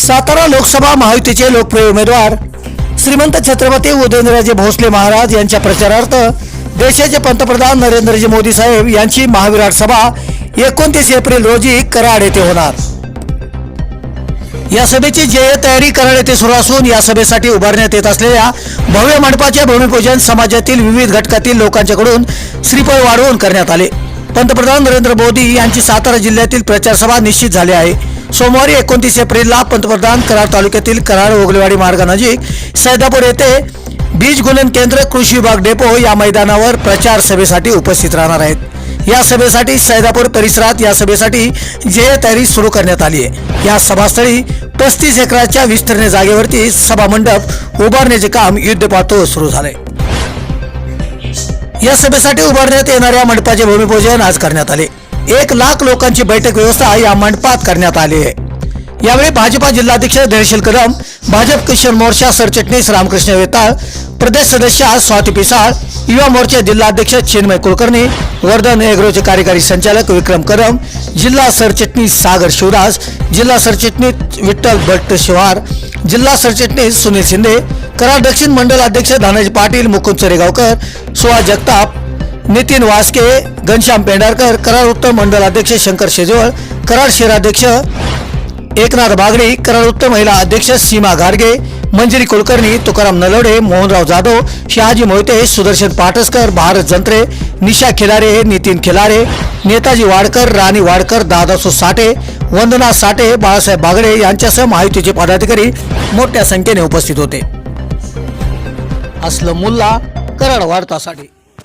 सातारा लोकसभा महायुतीचे लोकप्रिय उमेदवार श्रीमंत छत्रपती उदयनराजे भोसले महाराज यांच्या प्रचारार्थ देशाचे पंतप्रधान नरेंद्रजी मोदी साहेब यांची महाविराट सभा एकोणतीस एप्रिल रोजी कराड येथे होणार. या सभेची जय तयारी कराड येथे सुरू असून या सभेसाठी उभारण्यात येत असलेल्या भव्य मंडपाचे भूमिपूजन समाजातील विविध घटकातील लोकांच्याकडून श्रीफळ वाढवून करण्यात आले. पंतप्रधान नरेंद्र मोदी यांची सातारा जिल्ह्यातील प्रचारसभा निश्चित झाली आहे. सोमवारी एकोणतीस एप्रिलला पंतप्रधान कराड तालुक्यातील कराड ओगलेवाडी मार्गानजीक सैदापूर येथे बीज गुणन केंद्र कृषी विभाग डेपो या मैदानावर प्रचार सभेसाठी उपस्थित राहणार आहेत. या सभेसाठी सैदापूर परिसरात या सभेसाठी जय तयारी सुरू करण्यात आली आहे. या सभास्थळी पस्तीस एकराच्या विस्तीर्ण जागेवरती सभामंडप उभारण्याचे काम युद्धपातळीवर सुरू झाले. या सभेसाठी उभारण्यात येणाऱ्या मंडपाचे भूमिपूजन आज करण्यात आले. एक लाख लोकांची बैठक व्यवस्था या मंडपात करण्यात आली आहे. यावेळी भाजपा जिल्हाध्यक्ष धैर्यशील कदम भाजप किशन मोर्चा सरचिटणीस रामकृष्ण वेताळ प्रदेश सदस्य स्वाती पिसाळ युवा मोर्चा जिल्हाध्यक्ष चिन्मय कुलकर्णी वर्धन एग्रोचे कार्यकारी संचालक विक्रम कदम जिल्हा सरचिटणीस सागर शिवदास जिल्हा सरचिटणीस विठ्ठल भट्ट शिवार जिल्हा सरचिटणीस सुनील शिंदे कराड दक्षिण मंडल अध्यक्ष धनाजी पाटील मुकुंद चरेगावकर सुहास जगताप नितीन वास्के घनश्याम पेंढारकर कराड उत्तर मंडल अध्यक्ष शंकर शेजवळ कराड शहराध्यक्ष एकनाथ बागडे कराड उत्तर महिला अध्यक्ष सीमा घाडगे मंजिरी कुलकर्णी तुकाराम नलवडे मोहनराव जाधव शहाजी मोहिते सुदर्शन पाटसकर भारत जंत्रे निशा खिलारे नितीन खिलारे नेताजी वाडकर राणी वाडकर दादासो साठे वंदना साठे बाळासाहेब बागडे यांच्यासह महायुतीचे पदाधिकारी मोठ्या संख्येने उपस्थित होते. असलं मुल्ला कराड वार्तासाठी